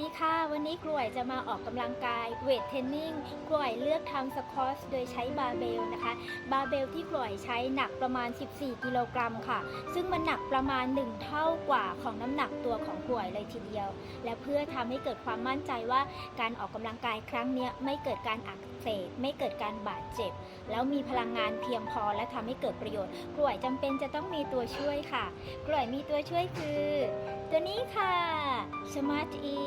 ดีค่ะ วันนี้ครูอ๋อยจะมาออกกำลังกายเวทเทรนนิ่งครูอ๋อยเลือกทำสควอชโดยใช้บาร์เบลนะคะ บาร์เบลที่ครูอ๋อยใช้หนักประมาณ 14 กิโลกรัมค่ะ ซึ่งมันหนักประมาณ 1 เท่ากว่าของน้ำหนักตัวของครูอ๋อยเลยทีเดียว และเพื่อทำให้เกิดความมั่นใจว่าการออกกำลังกายครั้งนี้ไม่เกิดการอักเสบไม่เกิดการบาดเจ็บ แล้วมีพลังงานเพียงพอและทำให้เกิดประโยชน์ครูอ๋อยจำเป็นจะต้องมีตัวช่วยค่ะครูอ๋อยมีตัวช่วยคือ ตัวนี้ค่ะ Smart E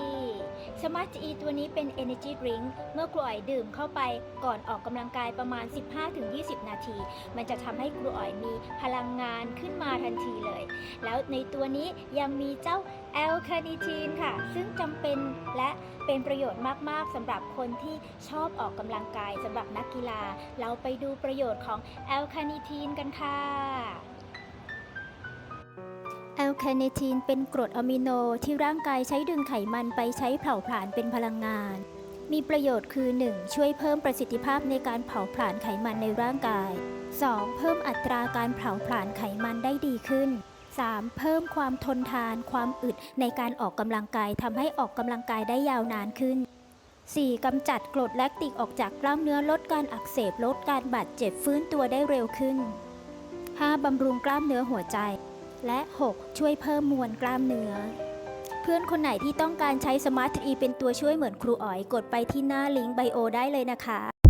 Smart E ตัวนี้เป็น Energy Drink เมื่อครูอ๋อยดื่มเข้าไปก่อนออกกำลังกายประมาณ 15-20 นาที มันจะทำให้ครูอ๋อยมีพลังงานขึ้นมาทันทีเลย แล้วในตัวนี้ยังมีเจ้าแอลคาเนทีนค่ะ ซึ่งจำเป็นและเป็นประโยชน์มากๆสำหรับคนที่ชอบออกกำลังกายสำหรับนักกีฬา เราไปดูประโยชน์ของแอลคาเนทีนกันค่ะ แอลคเนทีนเป็นกรดอะมิโนที่ร่างกายใช้ดึงไขมันไปใช้เผาผลาญเป็นพลังงาน มีประโยชน์คือ 1. ช่วยเพิ่มประสิทธิภาพในการเผาผลาญไขมันในร่างกาย 2. เพิ่มอัตราการเผาผลาญไขมันได้ดีขึ้น 3. เพิ่มความทนทาน ความอึดในการออกกำลังกายทำให้ออกกำลังกายได้ยาวนานขึ้น 4. กำจัดกรดแลคติกออกจากกล้ามเนื้อลดการอักเสบลดการบาดเจ็บฟื้นตัวได้เร็วขึ้น 5. บำรุงกล้ามเนื้อหัวใจ และ 6. ช่วยเพิ่มมวลกล้ามเนื้อ เพื่อนคนไหนที่ต้องการใช้สมาร์ทอีเป็นตัวช่วยเหมือนครูอ๋อยกดไปที่หน้าลิงก์ไบโอได้เลยนะคะ